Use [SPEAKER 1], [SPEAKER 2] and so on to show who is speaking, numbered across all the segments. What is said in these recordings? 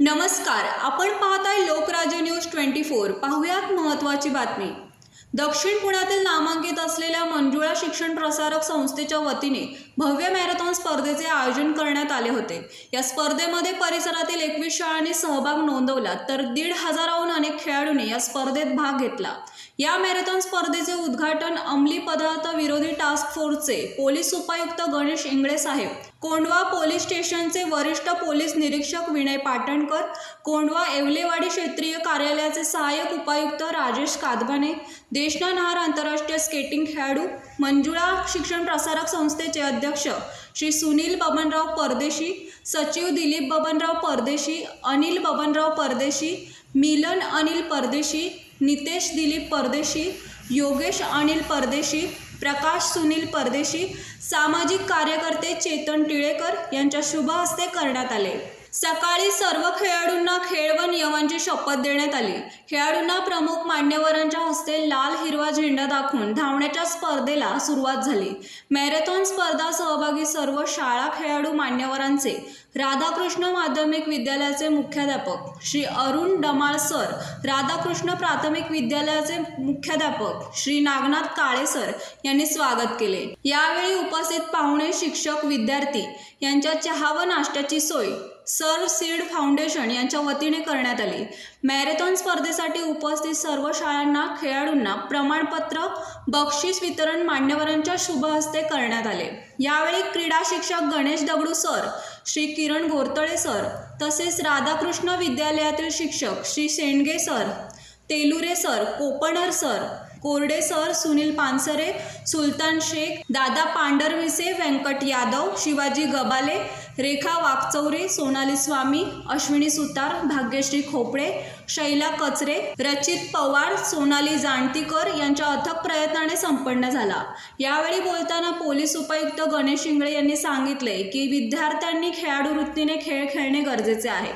[SPEAKER 1] नमस्कार आपण पाहताय लोकराज्य न्यूज ट्वेंटी फोर. पाहुयात महत्त्वाची बातमी. दक्षिण पुण्यातील नामांकित शिक्षण प्रसारक संस्थेच्या वतीने भव्य मॅरेथॉन स्पर्धेचे आयोजन करण्यात आले होते. या स्पर्धेमध्ये परिसरातील एकवीस शाळांनी सहभाग नोंदवला तर दीड हजाराहून अनेक खेळाडूंनी या स्पर्धेत भाग घेतला. या मॅरेथॉन स्पर्धेचे उद्घाटन अंमली पदार्थ विरोधी टास्क फोर्सचे पोलीस उपायुक्त गणेश इंगळे साहेब कोंडवा पोलीस स्टेशनचे वरिष्ठ पोलीस निरीक्षक विनय पाटणकर कोंडवा येवलेवाडी क्षेत्रीय कार्यालयाचे सहाय्यक उपायुक्त राजेश कादबाने देशना नहार आंतरराष्ट्रीय स्केटिंग खेळाडू मंजुळा शिक्षण प्रसारक संस्थेचे अध्यक्ष श्री सुनील बबनराव परदेशी सचिव दिलीप बबनराव परदेशी अनिल बबनराव परदेशी मिलन अनिल परदेशी नितेश दिलीप परदेशी योगेश अनिल परदेशी प्रकाश सुनील परदेशी सामाजिक कार्यकर्ते चेतन टिळेकर यांच्या शुभ हस्ते करण्यात आले. सकाळी सर्व खेळाडूंना खेळ व नियमांची शपथ देण्यात आली. खेळाडूंना प्रमुख मान्यवरांच्या हस्ते लाल हिरवा झेंडा दाखवून धावण्याच्या स्पर्धेला सुरुवात झाली. मॅरेथॉन स्पर्धा सहभागी सर्व शाळा खेळाडू मान्यवरांचे राधाकृष्ण माध्यमिक विद्यालयाचे मुख्याध्यापक श्री अरुण डमाळ सर राधाकृष्ण प्राथमिक विद्यालयाचे मुख्याध्यापक श्री नागनाथ काळे सर यांनी स्वागत केले. यावेळी उपस्थित पाहुणे शिक्षक विद्यार्थी यांच्या चहा व नाश्त्याची सोय सर सीड फाउंडेशन यांच्या वतीने करण्यात आली. मॅरेथॉन स्पर्धेसाठी उपस्थित सर्व शाळांना खेळाडूंना प्रमाणपत्र बक्षीस वितरण मान्यवरांच्या शुभ हस्ते करण्यात आले. यावेळी क्रीडा शिक्षक गणेश दगडू सर श्री किरण घोरतळे सर तसेच राधाकृष्ण विद्यालयातील शिक्षक Shri Shendge sir Telure sir Kopnar sir Korde sir Sunil Pansare Sultan Shaikh दादा पांडरविसे व्यंकट यादव शिवाजी गबाले रेखा वाकचौरे सोनाली स्वामी अश्विनी सुतार भाग्यश्री खोपडे शैला कचरे रचित पवार सोनाली जाणतीकर यांच्या अथक प्रयत्नाने संपन्न झाला. यावेळी बोलताना पोलीस उपायुक्त गणेश इंगळे यांनी सांगितले की विद्यार्थ्यांनी खेळाडू वृत्तीने खेळ खेळणे गरजेचे आहे.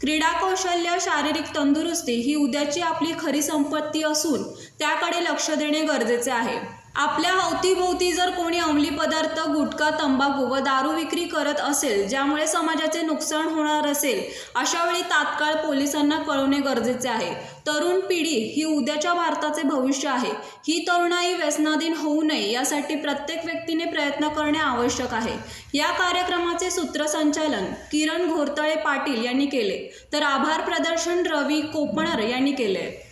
[SPEAKER 1] क्रीडा कौशल्य शारीरिक तंदुरुस्ती ही उद्याची आपली खरी संपत्ती असून त्याकडे लक्ष देणे गरजेचे आहे. आपल्या अवतीभोवती जर कोणी अंमली पदार्थ गुटखा तंबाखू व दारू विक्री करत असेल ज्यामुळे समाजाचे नुकसान होणार असेल अशा वेळी तात्काळ पोलिसांना कळवणे गरजेचे आहे. तरुण पिढी ही उद्याच्या भारताचे भविष्य आहे. ही तरुणाई व्यसनाधीन होऊ नये यासाठी प्रत्येक व्यक्तीने प्रयत्न करणे आवश्यक आहे. या कार्यक्रमाचे सूत्रसंचालन किरण घोरतळे पाटील यांनी केले. तर आभार प्रदर्शन रवी कोपणर यांनी केले.